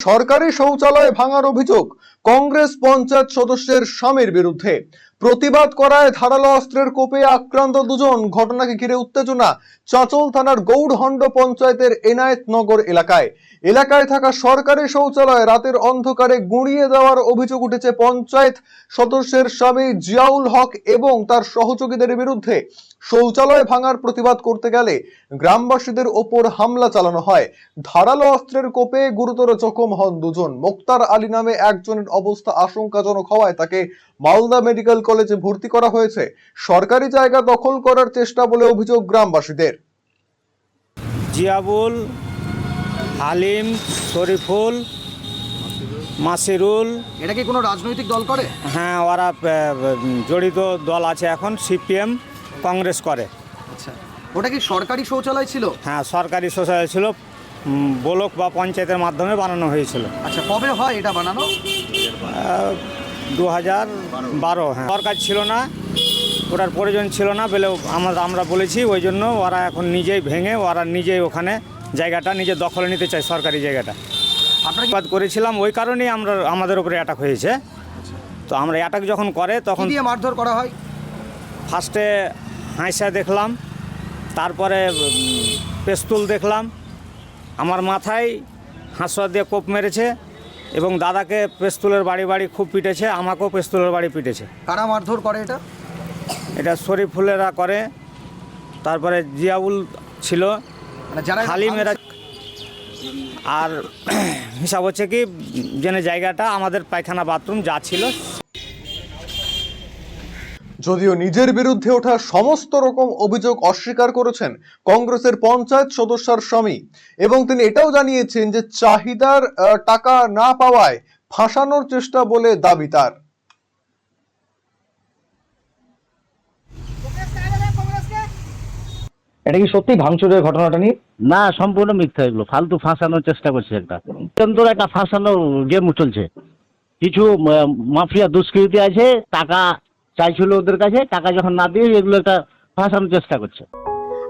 সরকারি শৌচালয় ভাঙার অভিযোগ কংগ্রেস পঞ্চায়েত সদস্যের স্বামীর বিরুদ্ধে। প্রতিবাদ করায় ধারালো অস্ত্রের কোপে আক্রান্ত দুজন। ঘটনাকে ঘিরে উত্তেজনা চাঁচল থানার গৌড়হণ্ড পঞ্চায়েতের এনায়েতনগর এলাকায়। এলাকায় থাকা সরকারি শৌচালয় রাতের অন্ধকারে গুঁড়িয়ে দেওয়ার অভিযোগ উঠেছে পঞ্চায়েত সদস্যের স্বামী জিয়াউল হক এবং তার সহযোগীদের বিরুদ্ধে। শৌচালয় ভাঙার প্রতিবাদ করতে গেলে গ্রামবাসীদের ওপর হামলা চালানো হয়। ধারালো অস্ত্রের কোপে গুরুতর জখম হন দুজন। মোক্তার আলী নামে একজনের অবস্থা আশঙ্কাজনক হওয়ায় তাকে মালদা মেডিকেল কলেজে ভর্তি করা হয়েছে। সরকারি জায়গা দখল করার চেষ্টা বলে অভিযোগ গ্রামবাসীদের। জিয়াবুল হালিম শরীফুল মাসিরুল। এটা কি কোনো রাজনৈতিক দল করে? হ্যাঁ ওরা জড়িত দল আছে এখন সিপিএম। কংগ্রেস করে। আচ্ছা। ওটা কি সরকারি শৌচালয় ছিল? হ্যাঁ সরকারি শৌচালয় ছিল। উম, ব্লক বা পঞ্চায়েতের মাধ্যমে বানানো হয়েছিল। আচ্ছা কবে হয় এটা বানানো? দু হাজার বারো হ্যাঁ। সরকার ছিল না ওটার প্রয়োজন ছিল না বলে আমরা আমরা বলেছি ওই জন্য ওরা এখন নিজেই ভেঙে ওরা নিজেই ওখানে জায়গাটা নিজে দখলে নিতে চায় সরকারি জায়গাটা। আপনারা কি প্রতিবাদ করেছিলাম ওই কারণেই আমরা আমাদের উপরে অ্যাটাক হয়েছে। তো আমরা অ্যাটাক যখন করে কি তখন দিয়ে মারধর করা হয়? ফার্স্টে হাঁসা দেখলাম তারপরে পেস্তুল দেখলাম। আমার মাথায় হাঁসুয়া দিয়ে কোপ মেরেছে এবং দাদাকে পেস্তুলের বাড়ি বাড়ি খুব পিটেছে আমাকেও পেস্তুলের বাড়ি পিটেছে। কারা মারধর করে এটা? এটা শরীফুলেরা করে তারপরে জিয়াউল ছিল মানে হালিমেরা আর হিসাব হচ্ছে কি যেন জায়গাটা আমাদের পায়খানা বাথরুম যা ছিল যদিও নিজের বিরুদ্ধে ওঠা সমস্ত রকম অভিযোগ অস্বীকার করেছেন কংগ্রেসের পঞ্চায়েত সদস্যর স্বামী। এবং তিনি এটাও জানিয়েছেন যে চাহিদার আহ, টাকা না পাওয়ায় ফাঁসানোর চেষ্টা বলে দাবি তার। এটা কি সত্যি ভাঙচুরের ঘটনাটা নিয়ে? না সম্পূর্ণ মিথ্যা এগুলো। ফালতু ফাঁসানোর চেষ্টা করছে একটা। অত্যন্ত একটা ফাঁসানো গেম চলছে। কিছু মাফিয়া দুষ্কৃতী আছে টাকা চাইছিল ওদের কাছে টাকা যখন না দিয়ে এগুলো একটা ফাঁসানোর চেষ্টা করছে।